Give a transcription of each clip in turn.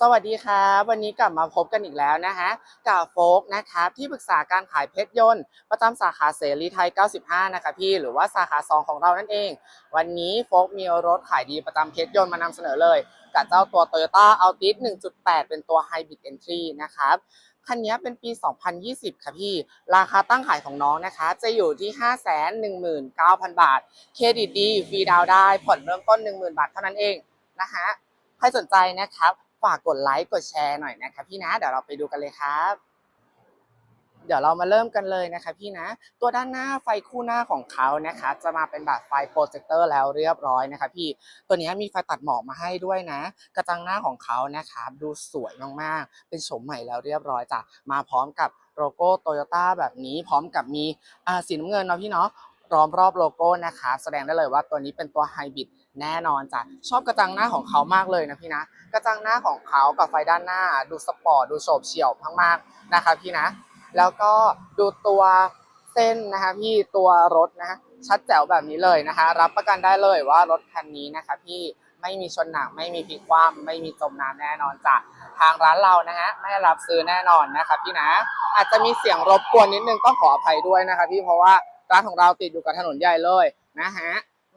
สวัสดีครับวันนี้กลับมาพบกันอีกแล้วนะฮะกับโฟกนะครับที่ปรึกษาการขายเพชรยนต์ประจำสาขาเสรีไทย 95 นะคะพี่หรือว่าสาขา 2 ของเรานั่นเอง วันนี้โฟกมีรถขายดีประจำเพชรยนต์มานำเสนอเลย กับเจ้าตัว Toyota Altis 1.8 เป็นตัว Hybrid Entry นะครับคันนี้เป็นปี 2020 ค่ะพี่ ราคาตั้งขายของน้องนะคะ จะอยู่ที่ 519,000 บาท เครดิตดี ฟรีดาวได้ ผ่อนเริ่มต้น 10,000 บาทเท่านั้นเองนะฮะ ใครสนใจนะครับ ฝากกดไลค์กดแชร์หน่อยนะครับพี่นะเดี๋ยวเราไปดูกันเลยครับ เดี๋ยวเรามาเริ่มกันเลยนะคะพี่นะ ตัวด้านหน้าไฟคู่หน้าของเขานะคะจะมาเป็นแบบไฟโปรเจคเตอร์แล้วเรียบร้อยนะคะพี่ตัวนี้มีไฟตัดหมอกมาให้ด้วยนะ กระจังหน้าของเขานะครับดูสวยมากๆ เป็นโฉมใหม่แล้วเรียบร้อยจ้ะมาพร้อมกับโลโก้โตโยต้าแบบนี้พร้อมกับมีสีน้ำเงินเนาะพี่เนาะล้อมรอบโลโก้นะคะ แสดงได้เลยว่าตัวนี้เป็นตัวไฮบริด แน่นอนจ้ะชอบกระจังหน้าของเขามากเลยนะพี่นะ กระจังหน้าของเขากับไฟด้านหน้า ดูสปอร์ตดูโฉบเฉี่ยวมากๆนะคะพี่นะ แล้วก็ดูตัวเส้นนะคะพี่ตัวรถนะชัดแจ๋วแบบนี้เลยนะคะ รับประกันได้เลยว่ารถคันนี้นะคะพี่ไม่มีชนหนักไม่มีพลิกคว่ำไม่มีจมน้ำแน่นอนจ้ะทางร้านเรานะฮะไม่รับซื้อแน่นอนนะคะพี่นะ อาจจะมีเสียงรบกวนนิดนึงต้องขออภัยด้วยนะคะพี่เพราะว่าร้านของเราติดอยู่กับถนนใหญ่เลยนะฮะ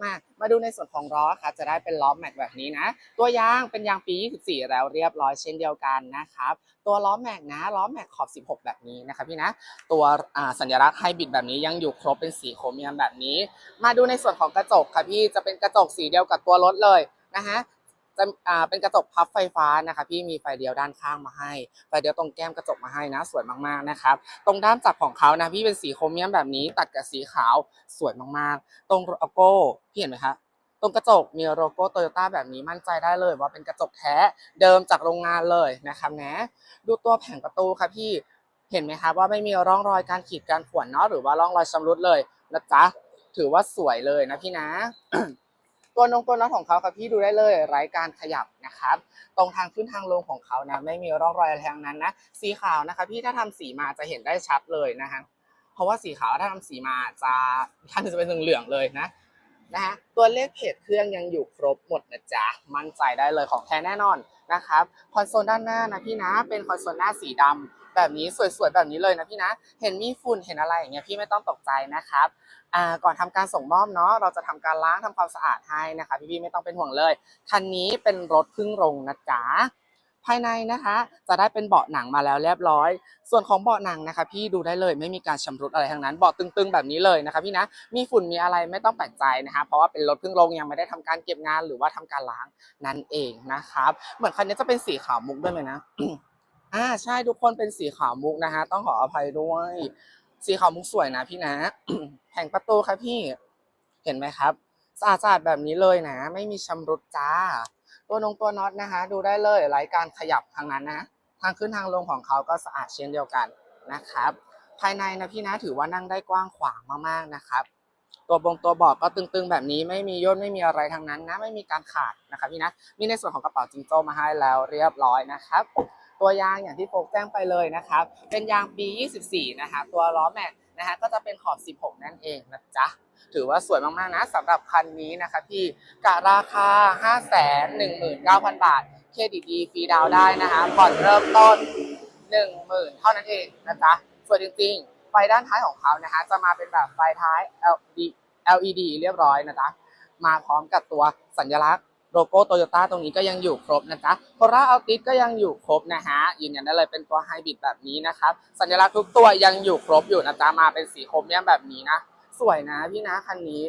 มามาดูในส่วนของล้อค่ะจะได้เป็นล้อแม็กแบบนี้นะ ตัวยางเป็นยางปี 24 แล้วเรียบร้อยเช่นเดียวกันนะครับ ตัวล้อแม็กนะล้อแม็กขอบ 16 แบบนี้นะครับพี่นะ ตัวสัญลักษณ์ไฮบริดแบบนี้ยังอยู่ครบเป็นสีโครเมียมแบบนี้ มาดูในส่วนของกระจกค่ะพี่จะเป็นกระจกสีเดียวกับตัวรถเลยนะฮะ จะอ่าเป็นกระจกพับไฟฟ้านะคะพี่มีไฟเดียวด้านข้างมาให้ ไฟเดียวตรงแก้มกระจกมาให้นะ สวยมากๆนะครับ ตรงด้านจับของเขานะพี่เป็นสีโครเมียมแบบนี้ตัดกับสีขาวสวยมากๆ ตรงโลโก้พี่เห็นไหมคะตรงกระจกมีโลโก้โตโยต้าแบบนี้มั่นใจได้เลย ว่าเป็นกระจกแท้เดิมจากโรงงานเลยนะครับนะดูตัวแผงประตูค่ะพี่เห็นไหมครับว่าไม่มีร่องรอยการขีดการข่วนเนาะหรือว่าร่องรอยชำรุดเลยนะจ๊ะถือว่าสวยเลยนะพี่นะ ตัวนงตัวน็อตของเขาครับพี่ดูได้เลยไร้การขยับนะครับ ตรงทางขึ้นทางลงของเขานะไม่มีร่องรอยอะไรทั้งนั้นนะสีขาวนะคะพี่ถ้าทำสีมาจะเห็นได้ชัดเลยนะฮะเพราะว่าสีขาวถ้าทำสีมาจะท่านจะเป็นเหลืองๆเลยนะนะฮะตัวเลขเพจเครื่องยังอยู่ครบหมดนะจ๊ะมั่นใจได้เลยของแท้แน่นอนนะครับคอนโซลด้านหน้านะพี่นะเป็นคอนโซลหน้าสีดำ แบบนี้สวยๆแบบนี้เลยนะพี่นะ เห็นมีฝุ่นเห็นอะไรอย่างเงี้ยพี่ไม่ต้องตกใจนะครับอ่าก่อนทำการส่งมอบเนาะเราจะทำการล้างทำความสะอาดให้นะคะพี่ๆไม่ต้องเป็นห่วงเลยคันนี้เป็นรถพึ่งลงนะจ๊ะภายในนะคะจะได้เป็นเบาะหนังมาแล้วเรียบร้อย ส่วนของเบาะหนังนะคะ พี่ดูได้เลยไม่มีการชำรุดอะไรทั้งนั้นเบาะตึงๆแบบนี้เลยนะคะพี่นะมีฝุ่นมีอะไรไม่ต้องแปลกใจนะคะ เพราะว่าเป็นรถพึ่งลงยังไม่ได้ทำการเก็บงานหรือว่าทำการล้างนั่นเองนะครับ เหมือนคันนี้จะเป็นสีขาวมุกด้วยไหมนะ อ่าใช่ทุกคนเป็นสีขาวมุกนะคะต้องขออภัยด้วย สีขาวมุกสวยนะพี่นะ แผงประตูครับพี่ เห็นไหมครับสะอาดๆแบบนี้เลยนะ ไม่มีชำรุดจ้า ตัวนงตัวน็อตนะคะดูได้เลยไร้การขยับทางนั้นนะ ทางขึ้นทางลงของเขาก็สะอาดเช่นเดียวกันนะครับ ภายในนะพี่นะถือว่านั่งได้กว้างขวางมากๆนะครับ ตัวบงตัวบอกก็ตึงๆแบบนี้ไม่มีย่นไม่มีอะไรทางนั้นนะ ไม่มีการขาดนะครับพี่นะ มีในส่วนของกระเป๋าจิงโจ้มาให้แล้วเรียบร้อยนะครับ ตัวยางอย่างที่โฟกแจ้งไปเลยนะครับ เป็นยางปี24 นะคะตัวล้อแม็กนะฮะก็จะเป็นขอบ 16 นั่นเองนะจ๊ะถือว่าสวยมากๆนะสำหรับคันนี้นะคะพี่กะราคา 519,000 บาท เครดิตดีฟรีดาวน์ได้นะคะผ่อนเริ่มต้น 10,000 เท่านั้นเองนะจ๊ะสวยจริงๆ ไฟด้านท้ายของเขานะคะจะมาเป็นแบบไฟท้าย LED LED เรียบร้อยนะจ๊ะมาพร้อมกับตัวสัญลักษณ์ โลโก้โตโยต้าตรงนี้ก็ยังอยู่ครบนะจ๊ะโคราอัลติสก็ยังอยู่ครบนะฮะยืนยันได้เลยเป็นตัวไฮบริดแบบนี้นะครับ สัญลักษณ์ทุกตัวยังอยู่ครบอยู่นะจ๊ะมาเป็นสีโครเมียมแบบนี้นะ สวยนะพี่นะคันนี้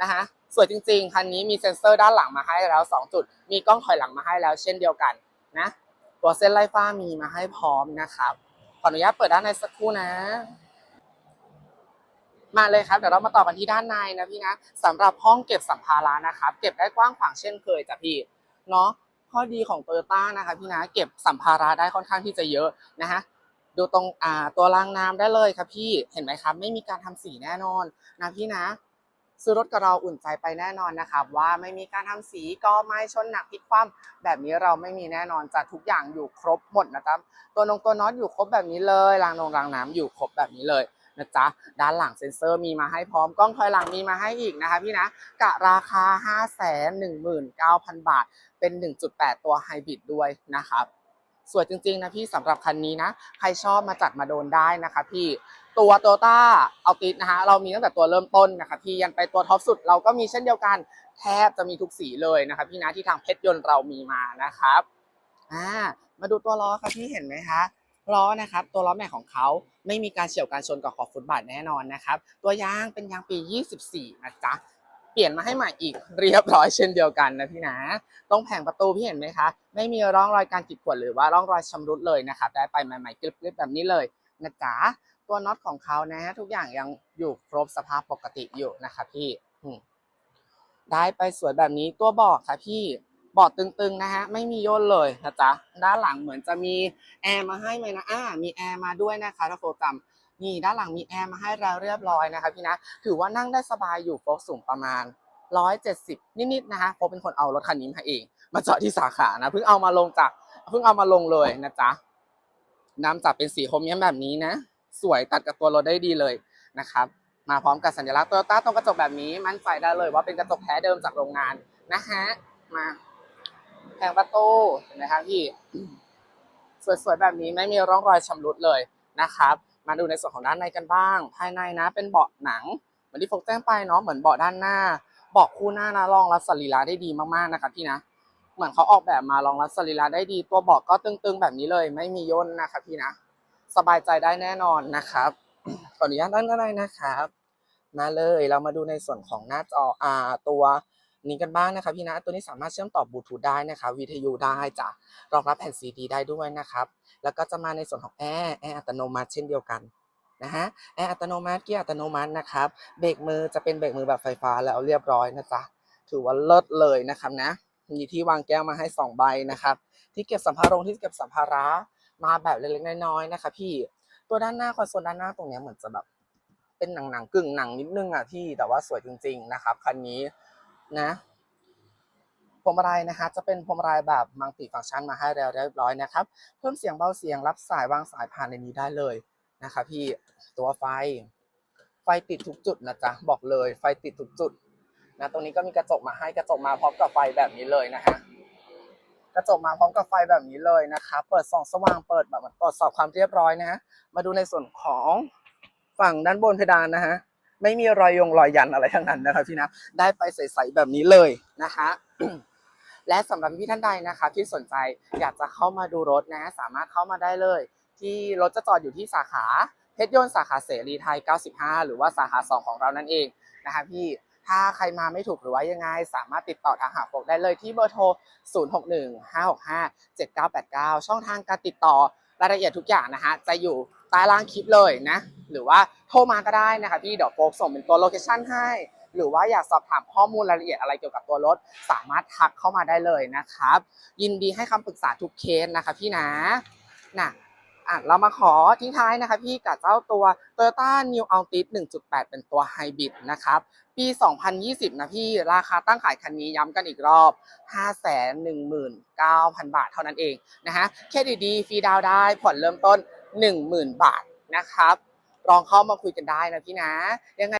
นะฮะสวยจริง ๆ คันนี้มีเซ็นเซอร์ด้านหลังมาให้แล้ว 2 จุด มีกล้องถอยหลังมาให้แล้ว เช่นเดียวกันนะตัวเส้นไล่ฟ้ามีมาให้พร้อมนะครับขออนุญาตเปิดด้านในสักครู่นะ มาเลยครับเดี๋ยวเรามาต่อกันที่ด้านในนะพี่นะสำหรับห้องเก็บสัมภาระนะครับเก็บได้กว้างขวางเช่นเคยจ้ะพี่เนาะข้อดีของโตโยต้านะคะพี่นะเก็บสัมภาระได้ค่อนข้างที่จะเยอะนะฮะดูตรงอ่าตัวรางน้ำได้เลยครับพี่เห็นไหมครับ ไม่มีการทำสีแน่นอนนะพี่นะซื้อรถกับเราอุ่นใจไปแน่นอนนะครับ ว่าไม่มีการทำสีก็ไม่ชนหนักพลิกคว่ำแบบนี้เราไม่มีแน่นอนจะทุกอย่างอยู่ครบหมดนะครับ ตัวนงตัวน็อตอยู่ครบแบบนี้เลยรางนงรางน้ำอยู่ครบแบบนี้เลย นะจ๊ะด้านหลังเซ็นเซอร์มีมาให้พร้อมกล้องถอยหลังมีมาให้อีกนะคะพี่นะกะราคา 5 1 9 0 0 0 บาท เป็น 1.8 ตัวไฮบริดด้วยนะครับสวยจริงๆนะพี่สำหรับคันนี้นะ ใครชอบมาจัดมาโดนได้นะคะพี่ตัวโตต้าเอาติดนะฮะเรามีตั้งแต่ตัวเริ่มต้นนะคะพี่ยันไปตัวท็อปสุดเราก็มีเช่นเดียวกันแทบจะมีทุกสีเลยนะคะพี่นะที่ทางเพชรยนต์เรามีมานะครับอ่ามาดูตัวล้อครับพี่เห็นไหมคะ ล้อนะครับตัวล้อแม็กของเขาไม่มีการเฉี่ยวการชนกับขอบฟุตบาทแน่นอนนะครับตัวยางเป็นยางปี 24นะจ๊ะเปลี่ยนมาให้ใหม่อีกเรียบร้อยเช่นเดียวกันนะพี่นะตรงแผงประตูพี่เห็นไหมคะ ไม่มีร่องรอยการขีดข่วนหรือว่าร่องรอยชำรุดเลยนะครับได้ไปใหม่ๆกริบๆแบบนี้เลยนะจ๊ะตัวน็อตของเขานะฮะทุกอย่างยังอยู่ครบสภาพปกติอยู่นะคะพี่ได้ไปสวยแบบนี้ตัวบาะค่ะพี่ บาะตึงๆนะฮะไม่มีย่นเลยนะจ๊ะด้านหลังเหมือนจะมีแอร์มาให้ไหมนะอ่ามีแอร์มาด้วยนะคะถ้าโฟจำนี่ด้านหลังมีแอร์มาให้แล้วเรียบร้อยนะคะพี่นะถือว่านั่งได้สบายอยู่โฟกสูงประมาณ 170 นิดๆนะคะโฟกเป็นคนเอารถคันนี้มาเอง มาจอดที่สาขานะเพิ่งเอามาลงจากเพิ่งเอามาลงเลยนะจ๊ะน้ำจับเป็นสีโครเมียมแบบนี้นะ สวยตัดกับตัวรถได้ดีเลยนะครับมาพร้อมกับสัญลักษณ์โตโยต้าตรงกระจกแบบนี้ มั่นใจได้เลยว่าเป็นกระจกแท้เดิมจากโรงงานนะฮะมา แผงประตูเห็นไหมครับพี่ สวยๆแบบนี้ไม่มีร่องรอยชำรุดเลยนะครับ มาดูในส่วนของด้านในกันบ้าง ภายในนะเป็นเบาะหนังเหมือนที่โฟกแจ้งไปเนาะเหมือนเบาะด้านหน้าเบาะคู่หน้านะรองรับสรีระได้ดีมากๆนะครับพี่นะเหมือนเขาออกแบบมารองรับสรีระได้ดี ตัวเบาะก็ตึงๆแบบนี้เลย ไม่มีย่นนะครับพี่นะสบายใจได้แน่นอนนะครับขออนุญาตด้านในนะครับมาเลยเรามาดูในส่วนของหน้าจออ่าตัว นี้กันบ้างนะครับพี่นะตัวนี้สามารถเชื่อมต่อบลูทูธได้นะครับวิทยุได้จ้ะรองรับแผ่นซีดีได้ด้วยนะครับ แล้วก็จะมาในส่วนของแอร์แอร์อัตโนมัติเช่นเดียวกันนะฮะแอร์อัตโนมัติเกียร์อัตโนมัตินะครับเบรกมือจะเป็นเบรกมือแบบไฟฟ้าแล้วเรียบร้อยนะจ๊ะถือว่าเลิศเลยนะครับนะมีที่วางแก้วมาให้สองใบนะครับ ที่เก็บสัมภาระที่เก็บสัมภาระมาแบบเล็กๆน้อยๆนะคะพี่ตัวด้านหน้าคอนโซลด้านหน้าตรงเนี้ยเหมือนจะแบบเป็นหนังหนังๆกึ่งหนังนิดนึงอะพี่แต่ว่าสวยจริง ๆนะครับคันนี้ นะพวงมาลัยนะคะจะเป็นพวงมาลัยแบบมัลติฟังก์ชันมาให้แล้วเรียบร้อยนะครับ เพิ่มเสียงเบาเสียงรับสายวางสายผ่านในนี้ได้เลยนะครับพี่ตัวไฟ ไฟติดทุกจุดนะจ๊ะบอกเลยไฟติดทุกจุดนะตรงนี้ก็มีกระจกมาให้กระจกมาพร้อมกับไฟแบบนี้เลยนะฮะกระจกมาพร้อมกับไฟแบบนี้เลยนะครับเปิดส่องสว่างเปิดแบบตรวจสอบความเรียบร้อยนะฮะมาดูในส่วนของฝั่งด้านบนเพดานนะฮะ ไม่มีรอยยงรอยยันอะไรทั้งนั้นนะครับพี่นะได้ไปใสๆแบบนี้เลยนะคะและสำหรับพี่ท่านใดนะคะที่สนใจอยากจะเข้ามาดูรถนะสามารถเข้ามาได้เลย ที่รถจะจอดอยู่ที่สาขาเพชรยนต์สาขาเสรีไทย 95 หรือว่าสาขา 2 ของเรานั่นเองนะคะพี่ถ้าใครมาไม่ถูกหรือว่ายังไง สามารถติดต่อทางหาโฟกได้เลยที่เบอร์โทร 0615657989 ช่องทางการติดต่อรายละเอียดทุกอย่างนะฮะจะอยู่ ใต้ล่างคลิปเลยนะ หรือว่าโทรมาก็ได้นะคะพี่เดี๋ยวโฟกส่งเป็นตัวโลเคชั่นให้ หรือว่าอยากสอบถามข้อมูลรายละเอียดอะไรเกี่ยวกับตัวรถ สามารถทักเข้ามาได้เลยนะครับ ยินดีให้คำปรึกษาทุกเคสนะคะพี่นะน่ะอะเรามาขอทิ้งท้ายนะคะพี่กับเจ้าตัว Toyota New Altis 1.8 เป็นตัวไฮบริดนะครับปี 2020 นะพี่ราคาตั้งขายคันนี้ย้ำกันอีกรอบ 519,000 บาทเท่านั้นเองนะฮะเครดิตดีฟรีดาวได้ผ่อนเริ่มต้น 10,000 บาทนะครับลองเข้ามาคุยกันได้นะพี่นะยังไง